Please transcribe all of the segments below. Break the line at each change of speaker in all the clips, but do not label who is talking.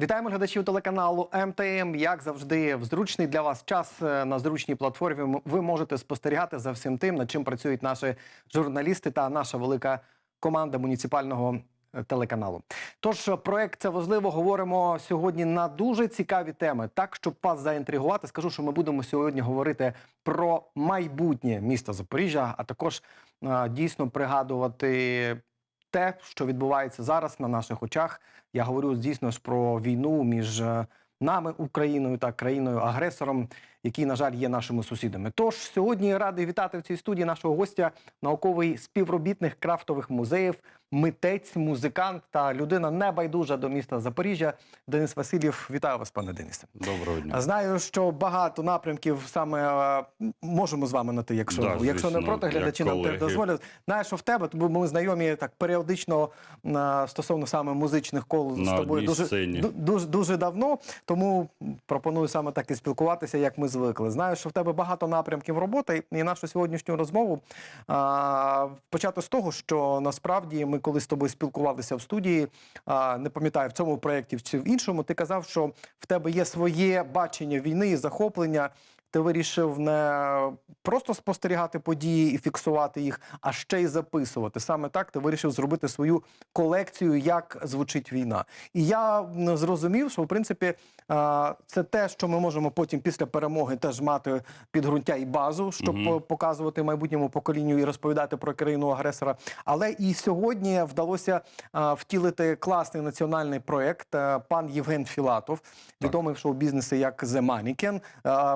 Вітаємо глядачів телеканалу МТМ. Як завжди, в зручний для вас час е, на зручній платформі. Ви можете спостерігати за всім тим, над чим працюють наші журналісти та наша велика команда муніципального е, телеканалу. Тож е, проект це важливо. Говоримо сьогодні на дуже цікаві теми. Так, щоб вас заінтригувати, скажу, що ми будемо сьогодні говорити про майбутнє міста Запоріжжя, а також дійсно пригадувати те, що відбувається зараз на наших очах. Я говорю дійсно ж про війну між е, нами, Україною та країною-агресором, який, на жаль, є нашими сусідами. Тож сьогодні радий вітати в цій студії нашого гостя, науковий співробітник крафтових музеїв, митець, музикант та людина небайдужа до міста Запоріжжя. Денис Васильєв. Вітаю вас, пане Денисе.
Доброго дня.
Знаю, що багато напрямків саме е, можемо з вами на ти, якщо,
Да,
якщо не проти, глядачі нам те
колеги.
дозволять. Знаєш, що в тебе, бо ми знайомі так періодично е, стосовно саме музичних кол з тобою дуже,
сцені.
дуже дуже давно. Тому пропоную саме так і спілкуватися, як ми звикли. Знаю, що в тебе багато напрямків роботи, і нашу сьогоднішню розмову а, почати з того, що насправді ми коли з тобою спілкувалися в студії, а, не пам'ятаю в цьому проєкті чи в іншому, ти казав, що в тебе є своє бачення війни і захоплення. Ти вирішив не просто спостерігати події і фіксувати їх, а ще й записувати. Саме так ти вирішив зробити свою колекцію, як звучить війна. І я зрозумів, що в принципі це те, що ми можемо потім після перемоги теж мати підґрунтя і базу, щоб по- показувати майбутньому поколінню і розповідати про країну агресора. Але і сьогодні вдалося втілити класний національний проект. Пан Євген Філатов, відомий в шоу-бізнесі як The Mannequin,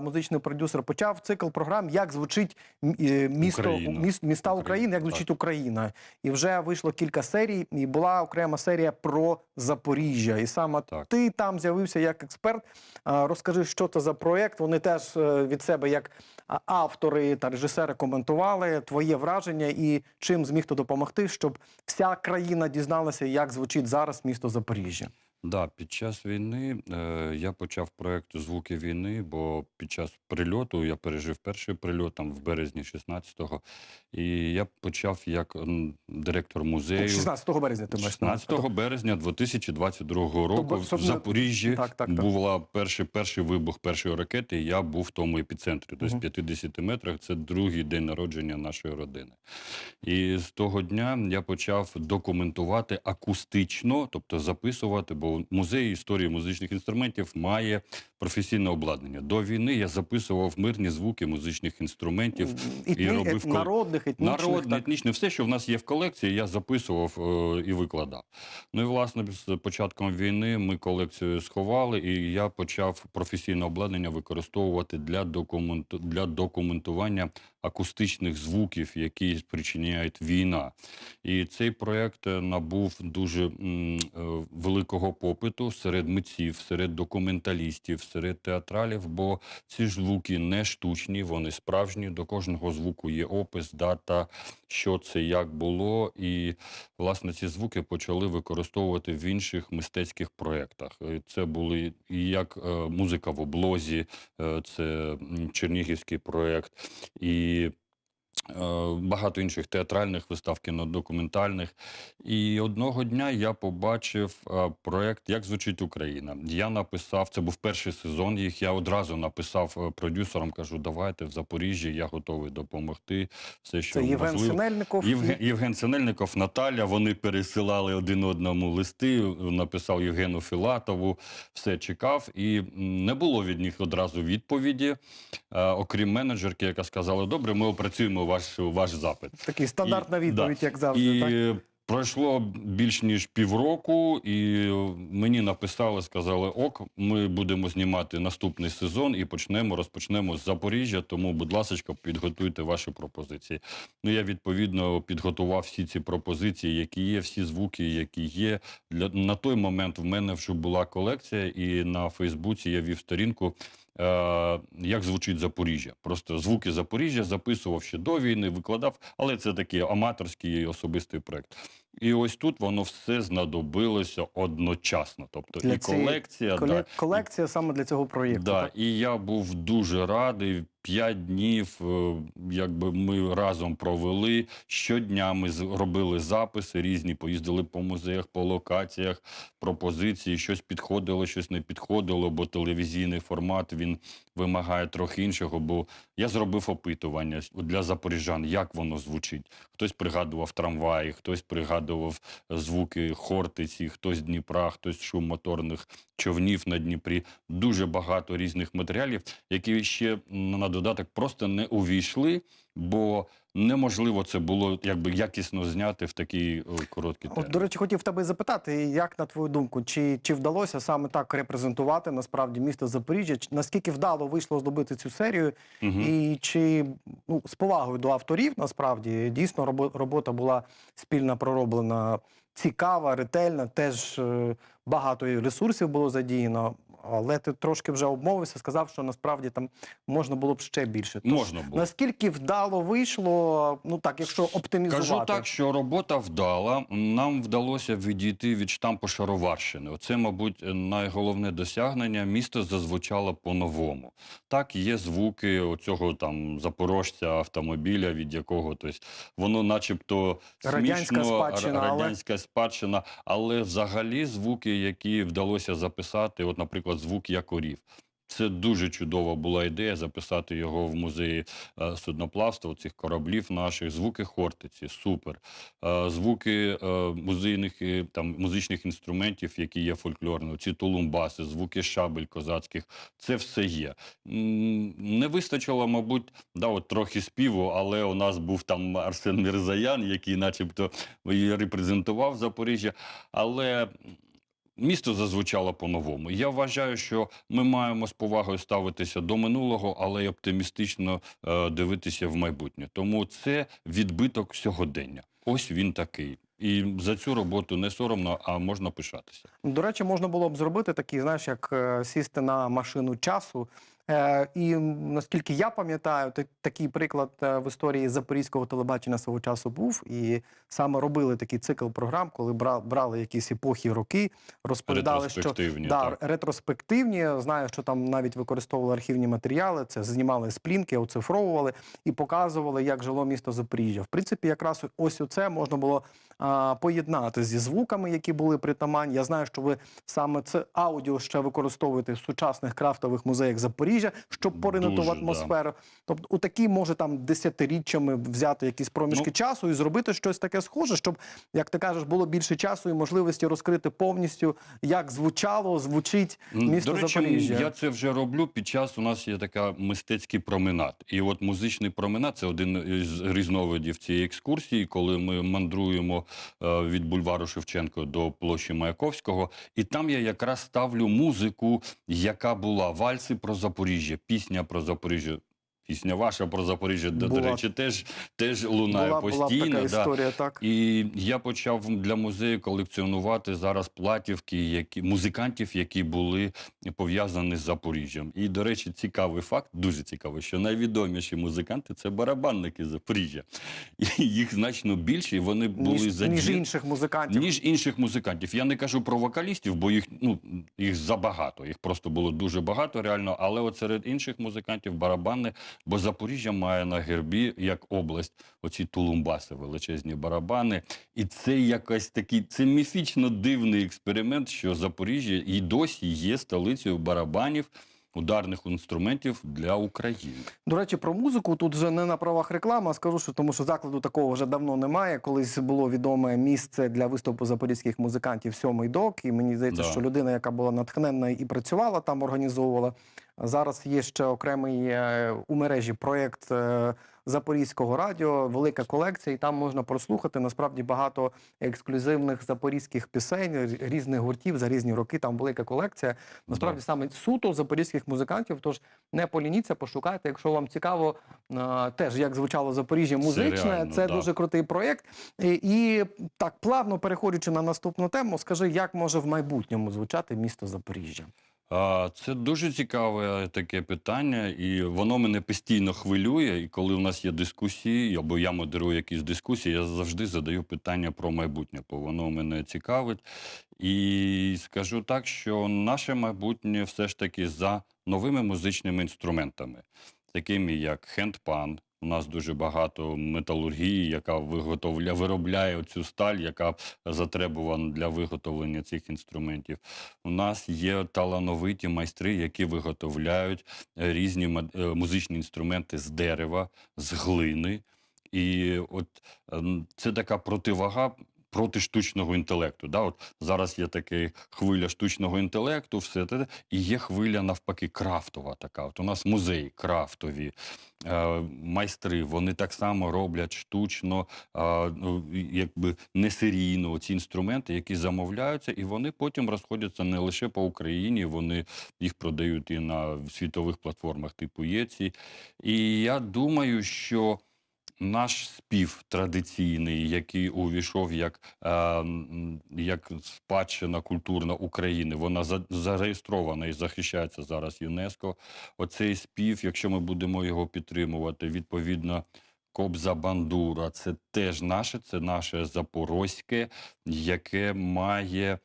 музичний продюсер, почав цикл програм, як звучить місто
Україна.
міс- міста
Україна,
України, як
так.
звучить Україна. І вже вийшло кілька серій, і була окрема серія про Запоріжжя. І саме
Так.
ти там з'явився як експерт. Розкажи, що це за проєкт. Вони теж е, від себе, як автори та режисери, коментували твоє враження і чим зміг ти допомогти, щоб вся країна дізналася, як звучить зараз місто Запоріжжя.
Да, під час війни е, я почав проект Звуки війни, бо під час прильоту я пережив перший прильот там в березні 16-го. І я почав як м, директор музею.
16 березня ти маєш на увазі.
16 березня 2022 року
Тобто,
в Запоріжжі
Так, так, так.
була перший, перший вибух першої ракети, і я був в тому епіцентрі. Тобто
Мгм.
50 метрах це другий день народження нашої родини. І з того дня я почав документувати акустично, тобто записувати, бо музей історії музичних інструментів має професійне обладнання. До війни я записував мирні звуки музичних інструментів.
Етні-
і робив
ет- народних, етнічних.
Народне,
так.
етнічне, все, що в нас є в колекції, я записував е, і викладав. Ну і власне з початком війни ми колекцію сховали, і я почав професійне обладнання використовувати для документу для документування акустичних звуків, які спричиняють війна. І цей проект е, набув дуже м, е, великого попиту серед митців, серед документалістів, серед театралів, бо ці ж звуки не штучні, вони справжні. До кожного звуку є опис, дата, що це, як було. І власне ці звуки почали використовувати в інших мистецьких проєктах. Е, Це були і як е, музика в облозі, е, це чернігівський проєкт. І Багато інших театральних вистав, кінодокументальних. І одного дня я побачив е, проект Як звучить Україна. Я написав, це був перший сезон їх. Я одразу написав е, продюсерам, кажу, давайте в Запоріжжі, я готовий допомогти. Все, що
Це Євген
можливо.
Синельников.
Євген, Євген Синельников, Наталя. Вони пересилали один одному листи. Написав Євгену Філатову, все чекав, і не було від них одразу відповіді. Е, окрім менеджерки, яка сказала: Добре, ми опрацюємо ваш, ваш запит.
Такий стандартна
І-
відповідь,
да.
як завжди.
І
так?
пройшло більш ніж півроку, і мені написали, сказали: ок, ми будемо знімати наступний сезон і почнемо, розпочнемо з Запоріжжя. Тому, будь ласка, підготуйте ваші пропозиції. Ну, я відповідно підготував всі ці пропозиції, які є, всі звуки, які є. Для на той момент в мене вже була колекція, і на Фейсбуці я вів сторінку. Е, як звучить Запоріжжя? Просто звуки Запоріжжя записував ще до війни, викладав, але це такий аматорський особистий проект. І ось тут воно все знадобилося одночасно. Тобто
Для
і колекція,
Коле-
да,
Колекція саме для цього проєкту.
Да,
так?
і я був дуже радий. П'ять днів, е, якби ми разом провели. Щодня ми з- робили записи різні, поїздили по музеях, по локаціях, пропозиції, щось підходило, щось не підходило, бо телевізійний формат він вимагає трохи іншого. Бо я зробив опитування для запоріжан, як воно звучить. Хтось пригадував трамваї, хтось пригадував звуки Хортиці, хтось Дніпра, хтось шум моторних човнів на Дніпрі. Дуже багато різних матеріалів, які ще на додаток просто не увійшли, бо неможливо це було якби якісно зняти в такий е, короткий
От, до речі, хотів тебе запитати, як на твою думку, чи, чи вдалося саме так репрезентувати насправді місто Запоріжжя? Наскільки вдало вийшло зробити цю серію?
Мгм.
І чи ну, з повагою до авторів насправді дійсно робота була спільно пророблена цікава, ретельна, теж е, багато ресурсів було задіяно. Але ти трошки вже обмовився, сказав, що насправді там можна було б ще більше. Тож,
Можна було.
Наскільки вдало вийшло, ну так, якщо оптимізувати.
Кажу так, що робота вдала. Нам вдалося відійти від штампу Шароварщини. Оце, мабуть, найголовне досягнення. Місто зазвучало по-новому. Так, є звуки оцього там запорожця автомобіля, від якого тобто, воно, начебто,
Радянська спадщина,
ра-
але-
радянська спадщина, але взагалі звуки, які вдалося записати, от, наприклад, звук якорів. Це дуже чудова була ідея записати його в музеї е, судноплавства, цих кораблів наших, звуки Хортиці, супер. Е, звуки е, музейних там музичних інструментів, які є фольклорні, ці тулумбаси, звуки шабель козацьких, це все є. Не вистачило, мабуть, да, от трохи співу, але у нас був там Арсен Мірзаян, який, начебто, репрезентував Запоріжжя. Але Місто зазвучало по-новому. Я вважаю, що ми маємо з повагою ставитися до минулого, але й оптимістично е, дивитися в майбутнє. Тому це відбиток сьогодення. Ось він такий. І за цю роботу не соромно, а можна пишатися.
До речі, можна було б зробити такий, знаєш, як е, сісти на машину часу. Е, і наскільки я пам'ятаю, так- такий приклад е, в історії запорізького телебачення свого часу був. І саме робили такий цикл програм, коли бра- брали якісь епохи, роки, розповідали, що
Ретроспективні,
да,
так.
ретроспективні. Знаю, що там навіть використовували архівні матеріали, це знімали з плінки, оцифровували і показували, як жило місто Запоріжжя. В принципі, якраз ось оце можна було а, поєднати зі звуками, які були притаманні. Я знаю, що ви саме це аудіо ще використовуєте в сучасних крафтових музеях Запоріжжя, щоб поринути
Дуже,
в
да.
атмосферу. Тобто, у такі може там десятиріччями взяти якісь проміжки
Ну,
часу і зробити щось таке схоже, щоб, як ти кажеш, було більше часу і можливості розкрити повністю, як звучало, звучить місто
До речі,
Запоріжжя.
я це вже роблю. Під час у нас є така мистецький променад. І от музичний променад це один із різновидів цієї екскурсії, коли ми мандруємо е, від бульвару Шевченко до площі Маяковського. І там я якраз ставлю музику, яка була вальси про Запоріжжя, пісня про Запоріжжя. Пісня ваша про Запоріжжя, до, до речі, теж, теж лунає
була, була б
постійно. да.
історія, так.
І я почав для музею колекціонувати зараз платівки, які музикантів, які були пов'язані з Запоріжжям. І, до речі, цікавий факт, дуже цікавий, що найвідоміші музиканти це барабанники Запоріжжя. І їх значно більше, і вони були
Ніж, ніж інших музикантів.
Ніж інших музикантів. Я не кажу про вокалістів, бо їх ну їх забагато. Їх просто було дуже багато, реально. Але от серед інших музикантів барабани, бо Запоріжжя має на гербі як область оці тулумбаси, величезні барабани. І це якось такий це міфічно дивний експеримент, що Запоріжжя і досі є столицею барабанів. Ударних інструментів для України.
До речі, про музику тут вже не на правах реклами, а скажу, що тому що закладу такого вже давно немає. Колись було відоме місце для виступу запорізьких музикантів сьомий док. І мені здається,
Да.
що людина, яка була натхненна і працювала там, організовувала. Зараз є ще окремий е, у мережі проєкт е, Запорізького радіо, велика колекція, і там можна прослухати насправді багато ексклюзивних запорізьких пісень, різних гуртів за різні роки. Там велика колекція. Насправді саме суто запорізьких музикантів. Тож не полініться, пошукайте, якщо вам цікаво, е, теж як звучало Запоріжжя музичне. Це,
реально, да.
дуже крутий проєкт. І, і так плавно переходячи на наступну тему, скажи, як може в майбутньому звучати місто Запоріжжя?
Це дуже цікаве таке питання, і воно мене постійно хвилює. І коли у нас є дискусії, або я модерую якісь дискусії, я завжди задаю питання про майбутнє, бо воно мене цікавить. І скажу так, що наше майбутнє все ж таки за новими музичними інструментами, такими як хендпан. У нас дуже багато металургії, яка виготовляє виробляє цю сталь, яка затребувана для виготовлення цих інструментів. У нас є талановиті майстри, які виготовляють різні е, музичні інструменти з дерева, з глини. І от ем, це така противага проти штучного інтелекту. Да? От зараз є така хвиля штучного інтелекту, все те, і є хвиля навпаки крафтова така. От у нас музей крафтові. Е, майстри, вони так само роблять штучно, е, ну, якби не серійно ці інструменти, які замовляються, і вони потім розходяться не лише по Україні, вони їх продають і на світових платформах типу ЄЦІ. І я думаю, що наш спів традиційний, який увійшов як, е, як спадщина культурна України, вона за, зареєстрована і захищається зараз ЮНЕСКО. Оцей спів, якщо ми будемо його підтримувати, відповідно. Кобза Бандура це теж наше, це наше запорозьке, яке має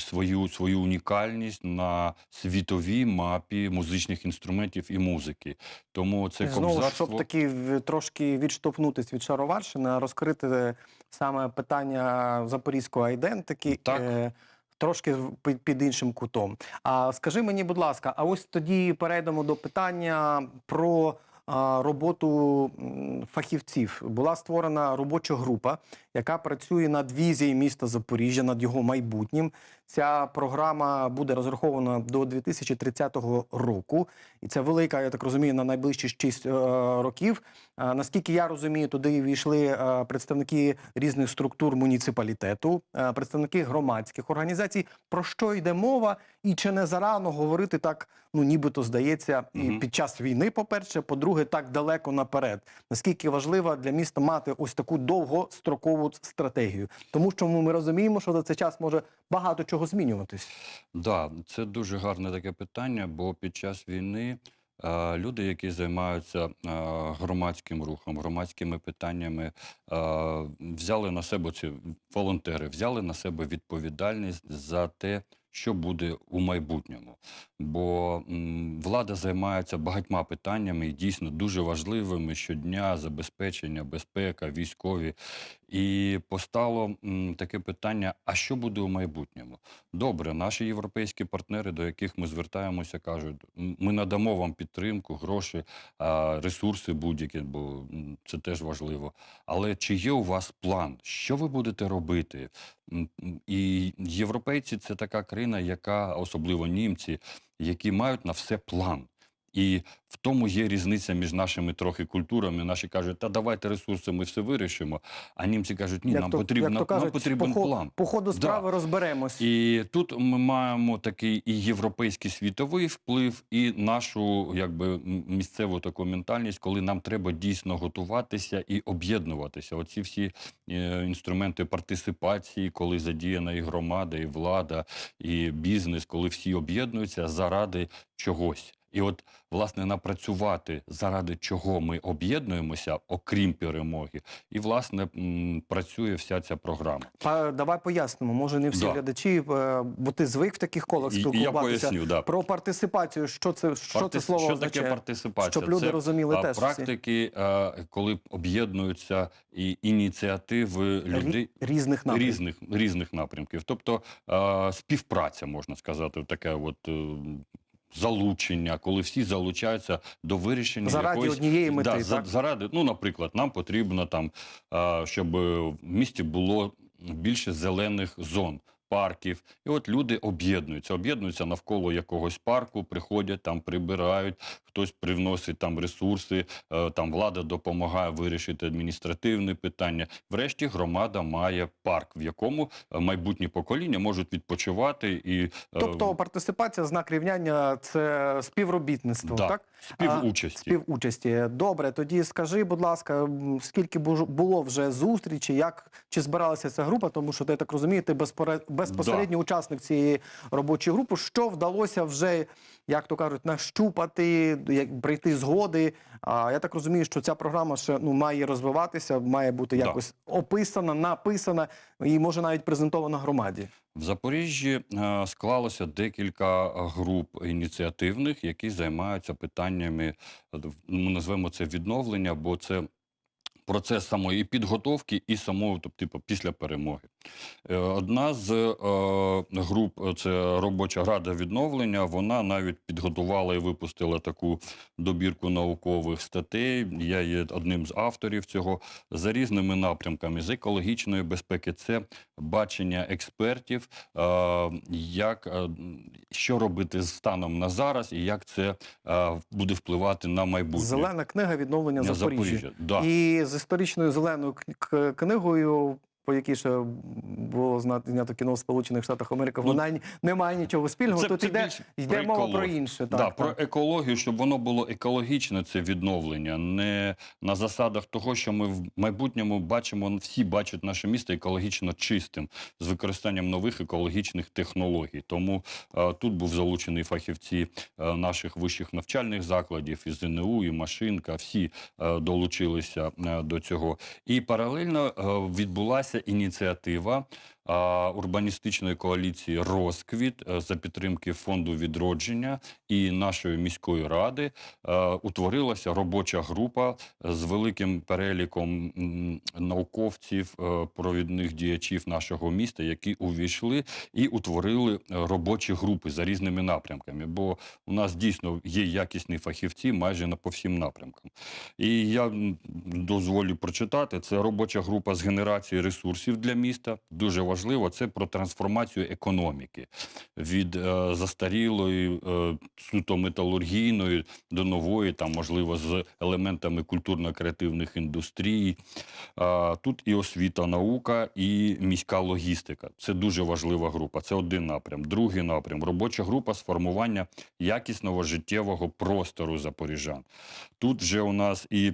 свою, свою унікальність на світовій мапі музичних інструментів і музики. Тому це
Знову
кобзарство...
щоб таки трошки відштовхнутись від Шароварщини, розкрити саме питання запорізької айдентики.
Так.
е, Трошки в- під, іншим кутом. А скажи мені, будь ласка, а ось тоді перейдемо до питання про роботу фахівців. Була створена робоча група, яка працює над візією міста Запоріжжя, над його майбутнім. Ця програма буде розрахована до 2030 року, і це велика, я так розумію, на найближчі 6 е, років. Наскільки я розумію, туди війшли е, представники різних структур муніципалітету, е, представники громадських організацій. Про що йде мова, і чи не зарано говорити так, ну нібито здається, і під час війни, по-перше, по-друге, так далеко наперед. Наскільки важливо для міста мати ось таку довгострокову стратегію, тому що ну, ми розуміємо, що за цей час може багато чого змінюватись.
Да, це дуже гарне таке питання, бо під час війни е, люди, які займаються е, громадським рухом, громадськими питаннями, е, взяли на себе ці волонтери, взяли на себе відповідальність за те, що буде у майбутньому. Бо влада займається багатьма питаннями і дійсно дуже важливими щодня забезпечення, безпека, військові. І постало таке питання: а що буде у майбутньому? Добре, наші європейські партнери, до яких ми звертаємося, кажуть, ми надамо вам підтримку, гроші, ресурси будь-які, бо це теж важливо. Але чи є у вас план? Що ви будете робити? І європейці це така країна, яка, особливо німці, які мають на все план. І в тому є різниця між нашими трохи культурами. Наші кажуть, та давайте ресурси, ми все вирішимо. А німці кажуть, ні, нам
то,
потрібно,
як то кажуть,
нам потрібен
по,
план.
по ходу
Да.
справи розберемось.
І тут ми маємо такий і європейський світовий вплив, і нашу якби місцеву таку ментальність, коли нам треба дійсно готуватися і об'єднуватися. Оці всі е, інструменти партисипації, коли задіяна і громада, і влада, і бізнес, коли всі об'єднуються заради чогось. І от, власне, напрацювати, заради чого ми об'єднуємося, окрім перемоги, і, власне, працює вся ця програма.
Па- давай пояснимо. Може, не всі
Да.
глядачі, е, бо ти звик в таких колах
я
спілкуватися.
поясню, да.
Про партисипацію, що це, що
Парти-
це слово
що
означає?
таке партисипація?
Щоб люди
Це,
розуміли
а,
теж.
практики, а, коли об'єднуються і ініціативи людей
різних напрямків.
різних, різних напрямків. Тобто а, співпраця, можна сказати, таке от. Залучення, коли всі залучаються до вирішення
Заради
якоїсь
однієї мети,
да,
так?
заради, ну, наприклад, нам потрібно там, щоб в місті було більше зелених зон, парків. І от люди об'єднуються, об'єднуються навколо якогось парку, приходять там, прибирають, хтось привносить там ресурси, е, там влада допомагає вирішити адміністративне питання. Врешті громада має парк, в якому е, майбутні покоління можуть відпочивати і е,
Тобто партисипація, знак рівняння це співробітництво,
Да.
так?
співучасті.
Співучасті. Добре, тоді скажи, будь ласка, скільки було вже зустрічей, як чи збиралася ця група, тому що ти так розумію, ти безпоре- безпосередній учасник цієї робочої групи. Що вдалося вже, як то кажуть, нащупати, як прийти згоди? А я так розумію, що ця програма ще ну має розвиватися, має бути
Да.
якось описана, написана і може навіть презентована громаді.
В Запоріжжі е, склалося декілька груп ініціативних, які займаються питаннями, е, ми назвемо це відновлення, бо це процес самої підготовки і самого, тобто, типу, після перемоги. Е, Одна з е, груп, е, це робоча рада відновлення, вона навіть підготувала і випустила таку добірку наукових статей. Я є одним з авторів цього за різними напрямками з екологічної безпеки. Це бачення експертів, е, як, е, що робити з станом на зараз і як це е, буде впливати на майбутнє.
Зелена книга відновлення
На
Запоріжжя.
Да.
І з історичною зеленою книгою, по якій ще було знято кіно в Сполучених Штатах Америки,
Ну,
вона ні- не має нічого спільного.
Це-
Тут
це
іде, йде
про
мова про інше.
да,
Так,
про екологію, щоб воно було екологічне, це відновлення, не на засадах того, що ми в майбутньому бачимо, всі бачать наше місто екологічно чистим з використанням нових екологічних технологій. Тому е, тут був залучений фахівці е, наших вищих навчальних закладів, і ЗНУ, і Машинка, всі е, долучилися е, до цього. І паралельно е, відбулася ініціатива. Урбаністичної коаліції Розквіт е, за підтримки фонду відродження і нашої міської ради е, утворилася робоча група з великим переліком науковців, е, провідних діячів нашого міста, які увійшли і утворили е, робочі групи за різними напрямками. Бо у нас дійсно є якісні фахівці майже на по всім напрямкам. І я дозволю прочитати. Це робоча група з генерації ресурсів для міста. Дуже важливо. Це про трансформацію економіки від е, застарілої, е, суто металургійної до нової, там можливо з елементами культурно-креативних індустрій. Е, тут і освіта, наука, і міська логістика. Це дуже важлива група. Це один напрям. Другий напрям робоча група з формування якісного життєвого простору запоріжан. Тут вже у нас і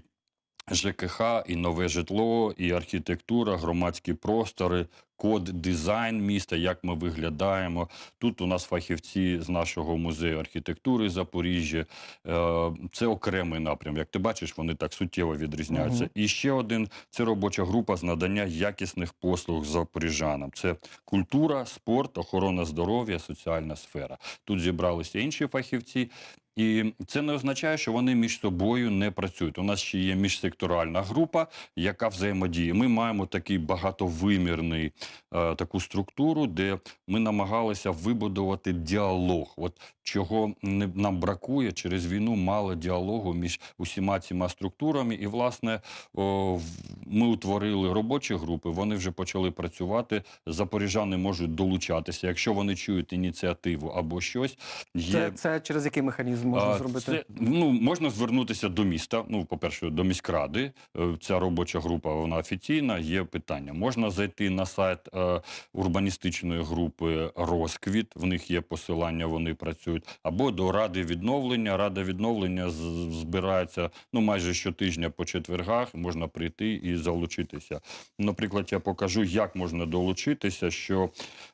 ЖКХ, і нове житло, і архітектура, громадські простори, код, дизайн міста, як ми виглядаємо. Тут у нас фахівці з нашого музею архітектури Запоріжжя. Е, Це окремий напрям. Як ти бачиш, вони так суттєво відрізняються.
Мгм.
І ще один це робоча група з надання якісних послуг запоріжанам. Це культура, спорт, охорона здоров'я, соціальна сфера. Тут зібралися інші фахівці. І це не означає, що вони між собою не працюють. У нас ще є міжсекторальна група, яка взаємодіє. Ми маємо такий багатовимірний е, таку структуру, де ми намагалися вибудувати діалог. От чого не, нам бракує через війну, мало діалогу між усіма цими структурами. І, власне, о, ми утворили робочі групи, вони вже почали працювати. Запоріжани можуть долучатися, якщо вони чують ініціативу або щось. Є
Це, це через який механізм можна
а,
зробити?
Це, ну, можна звернутися до міста. Ну, по-перше, до міськради. Е, Ця робоча група вона офіційна. Є питання. Можна зайти на сайт е, урбаністичної групи Розквіт. В них є посилання, вони працюють. Або до ради відновлення. Рада відновлення збирається ну майже щотижня по четвергах. Можна прийти і залучитися. Наприклад, я покажу, як можна долучитися. Що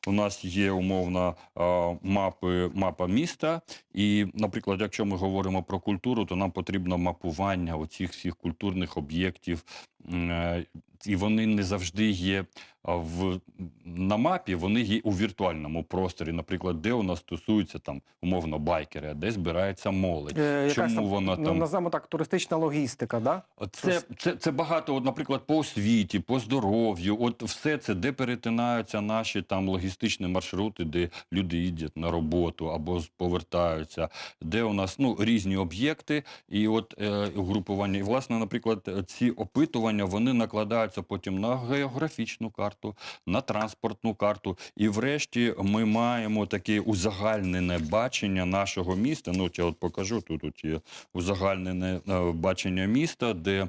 у нас є умовна е, мапи, мапа міста. І, наприклад, якщо ми говоримо про культуру, то нам потрібно мапування оцих всіх культурних об'єктів. Е, І вони не завжди є в, на мапі, вони є у віртуальному просторі. Наприклад, де у нас стосуються там умовно байкери, а де збирається молодь.
Е,
Чому
там,
вона
ну,
там
називаємо так, туристична логістика, да?
це, це, це багато, от, наприклад, по освіті, по здоров'ю. От все це, де перетинаються наші там логістичні маршрути, де люди їдять на роботу або повертаються, де у нас ну, різні об'єкти, і от е, угрупування. І, власне, наприклад, ці опитування. Опитування вони накладаються потім на географічну карту, на транспортну карту. І врешті ми маємо таке узагальнене бачення нашого міста. Ну, от я от покажу, тут, тут є узагальнене е, бачення міста, де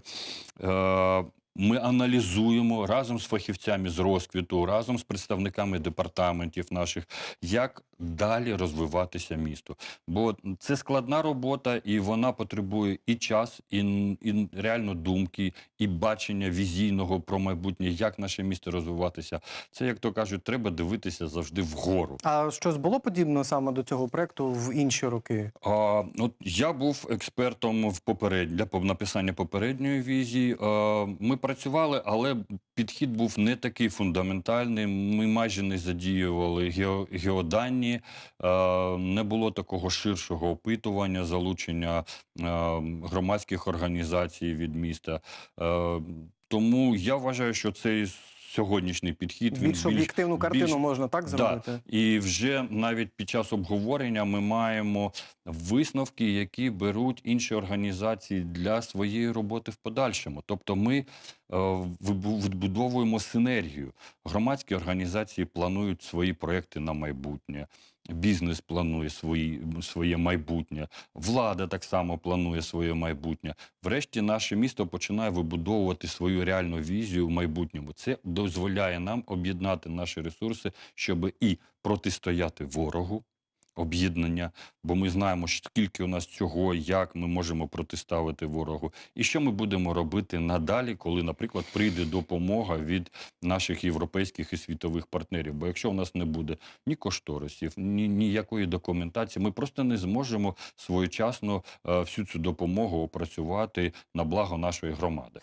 е, ми аналізуємо разом з фахівцями з розквіту, разом з представниками департаментів наших, як далі розвиватися місту. Бо це складна робота, і вона потребує і час, і, і реально думки, і бачення візійного про майбутнє, як наше місто розвиватися. Це, як то кажуть, треба дивитися завжди вгору.
А щось було подібне саме до цього проекту в інші роки?
А, от я був експертом в поперед... для написання попередньої візії. А, ми працювали, але підхід був не такий фундаментальний. Ми майже не задіювали гео... геодані, а, не було такого ширшого опитування, залучення а, громадських організацій від міста. А, тому я вважаю, що цей сьогоднішній підхід він
Більш об'єктивну картину
більш-
можна так
Да. і вже навіть під час обговорення ми маємо висновки, які беруть інші організації для своєї роботи в подальшому. Тобто ми е, відбудовуємо синергію. Громадські організації планують свої проекти на майбутнє. Бізнес планує свої, своє майбутнє, влада так само планує своє майбутнє. Врешті наше місто починає вибудовувати свою реальну візію в майбутньому. Це дозволяє нам об'єднати наші ресурси, щоб і протистояти ворогу, об'єднання, бо ми знаємо, скільки у нас цього, як ми можемо протиставити ворогу, і що ми будемо робити надалі, коли, наприклад, прийде допомога від наших європейських і світових партнерів. Бо якщо у нас не буде ні кошторисів, ні ніякої документації, ми просто не зможемо своєчасно е, всю цю допомогу опрацювати на благо нашої громади.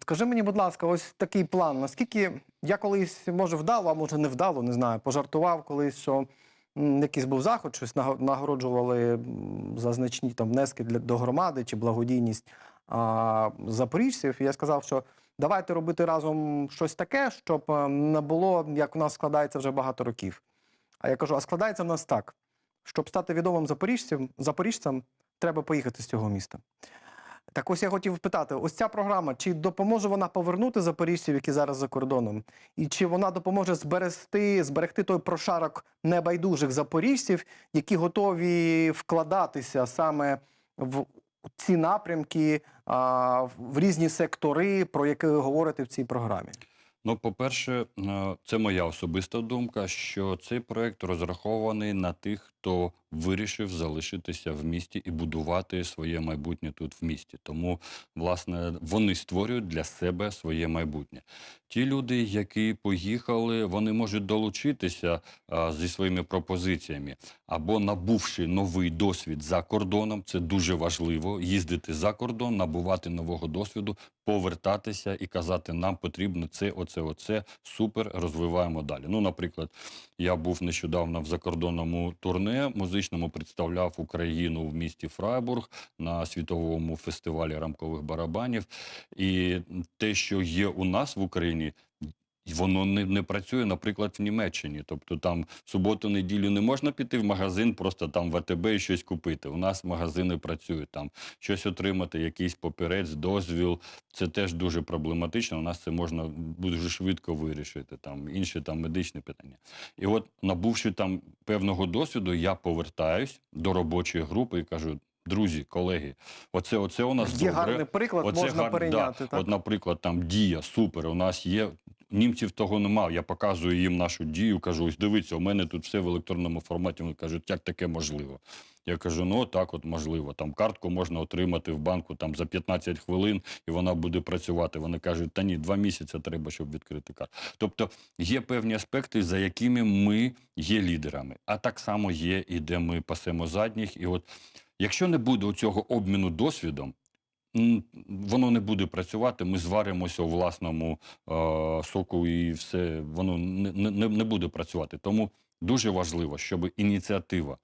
Скажи мені, будь ласка, ось такий план. Наскільки я колись, може, вдало, а може не вдало, не знаю, пожартував колись, що якийсь був заход, щось наго- нагороджували за значні там внески для до громади чи благодійність а, запоріжців. Я сказав, що давайте робити разом щось таке, щоб е, не було, як у нас складається вже багато років. А я кажу: а складається в нас так: щоб стати відомим запоріжцем, запоріжцем, треба поїхати з цього міста. Так ось я хотів питати: ось ця програма, чи допоможе вона повернути запоріжців, які зараз за кордоном, і чи вона допоможе зберегти, зберегти той прошарок небайдужих запоріжців, які готові вкладатися саме в ці напрямки, а, в різні сектори, про які ви говорите в цій програмі?
Ну, по-перше, е, це моя особиста думка, що цей проект розрахований на тих, хто вирішив залишитися в місті і будувати своє майбутнє тут в місті. Тому, власне, вони створюють для себе своє майбутнє. Ті люди, які поїхали, вони можуть долучитися а, зі своїми пропозиціями або набувши новий досвід за кордоном. Це дуже важливо. Їздити за кордон, набувати нового досвіду, повертатися і казати, нам потрібно це, оце, оце, супер, розвиваємо далі. Ну, наприклад, я був нещодавно в закордонному турне музичному, представляв Україну в місті Фрайбург на світовому фестивалі рамкових барабанів. І те, що є у нас в Україні. Воно не, не працює, наприклад, в Німеччині. Тобто там в суботу-неділю не можна піти в магазин, просто там в АТБ і щось купити. У нас магазини працюють там, щось отримати, якийсь папірець, дозвіл. Це теж дуже проблематично. У нас це можна дуже швидко вирішити. Там інші там медичні питання. І от, набувши там певного досвіду, я повертаюсь до робочої групи і кажу: друзі, колеги, оце, оце у нас
Є
добре.
гарний приклад,
Оце
можна
гар-
перейняти.
Да.
Так?
От, наприклад, там дія, супер. У нас є. Німців того немає. Я показую їм нашу дію, кажу, ось дивіться, у мене тут все в електронному форматі. Вони кажуть, як таке можливо. Я кажу, ну так от можливо. Там картку можна отримати в банку там за 15 хвилин, і вона буде працювати. Вони кажуть, та ні, два місяці треба, щоб відкрити карту. Тобто є певні аспекти, за якими ми є лідерами. А так само є і де ми пасемо задніх. І от якщо не буде цього обміну досвідом, воно не буде працювати. Ми зваримося у власному е, соку, і все воно не, не, не буде працювати. Тому дуже важливо, щоб ініціатива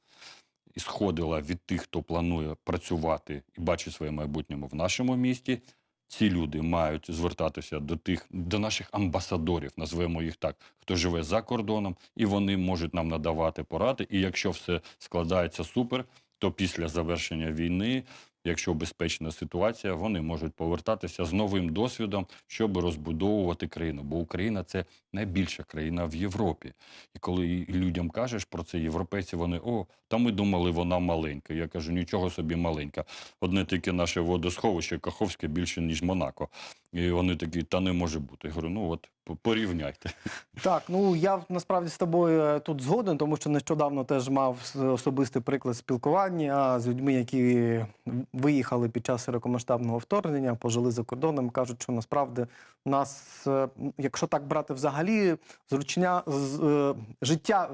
сходила від тих, хто планує працювати і бачить своє майбутнє в нашому місті. Ці люди мають звертатися до тих, до наших амбасадорів, назвемо їх так, хто живе за кордоном, і вони можуть нам надавати поради. І якщо все складається супер, то після завершення війни якщо безпечна ситуація, вони можуть повертатися з новим досвідом, щоб розбудовувати країну. Бо Україна це найбільша країна в Європі. І коли людям кажеш про це, європейці вони о, та ми думали, вона маленька. Я кажу, нічого собі маленька. Одне тільки наше водосховище Каховське більше ніж Монако. І вони такі, та не може бути. Я говорю, ну от порівняйте.
Так, ну я насправді з тобою е, тут згоден, тому що нещодавно теж мав особистий приклад спілкування з людьми, які виїхали під час широкомасштабного вторгнення, пожили за кордоном. кажуть, що насправді нас, е, якщо так брати взагалі, зручня з- е, життя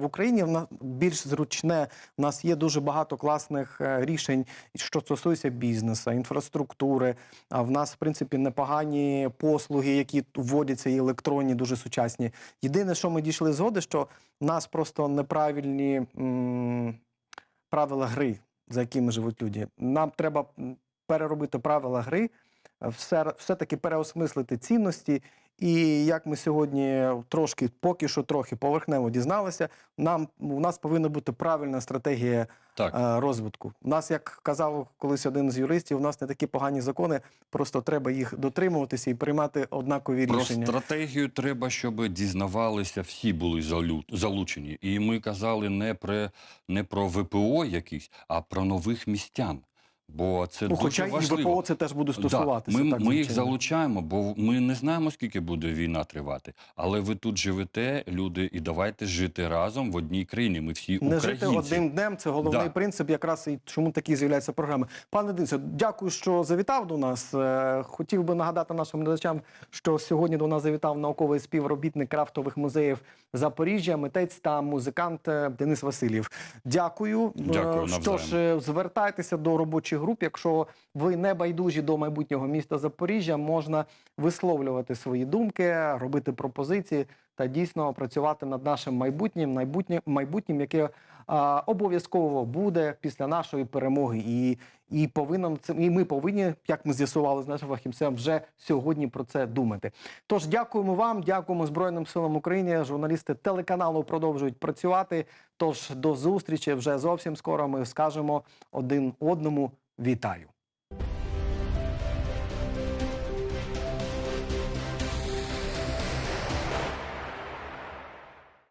в Україні в нас більш зручне. У нас є дуже багато класних рішень, що стосується бізнесу, інфраструктури. А в нас, в принципі, непогані послуги, які вводяться і електронні, дуже сучасні. Єдине, що ми дійшли згоди, що в нас просто неправильні м, правила гри, за якими живуть люди. Нам треба переробити правила гри, е, все, все-таки переосмислити цінності. І як ми сьогодні трошки, поки що трохи поверхнево дізналися, нам у нас повинна бути правильна стратегія
Так.
е, розвитку. У нас, як казав колись один з юристів, у нас не такі погані закони, просто треба їх дотримуватися і приймати однакові
Про
рішення.
стратегію треба, щоб дізнавалися, всі були залучені. І ми казали не про, не про ВПО якісь, а про нових містян. Бо це
Ну,
дуже
хоча і. ВПО це теж буде
Да,
стосуватися.
Ми,
так,
ми їх залучаємо, бо ми не знаємо, скільки буде війна тривати. Але ви тут живете, люди, і давайте жити разом в одній країні. Ми всі
Не
українці.
жити одним днем це головний
Да.
принцип, якраз і чому такі з'являються програми. Пане Денисе, дякую, що завітав до нас. Е, Хотів би нагадати нашим глядачам, що сьогодні до нас завітав науковий співробітник крафтових музеїв Запоріжжя, митець та музикант е, Денис Васильєв. Дякую.
Дякую,
Е, Що
навзаєм.
ж, звертайтеся до робочих груп. Якщо ви не байдужі до майбутнього міста Запоріжжя, можна висловлювати свої думки, робити пропозиції та дійсно працювати над нашим майбутнім, майбутнє, майбутнім, яке а, обов'язково буде після нашої перемоги. І, і повинен це і ми повинні, як ми з'ясували з нашим фахівцем, вже сьогодні про це думати. Тож дякуємо вам, дякуємо Збройним силам України. Журналісти телеканалу продовжують працювати. Тож до зустрічі вже зовсім скоро. Ми скажемо один одному вітаю.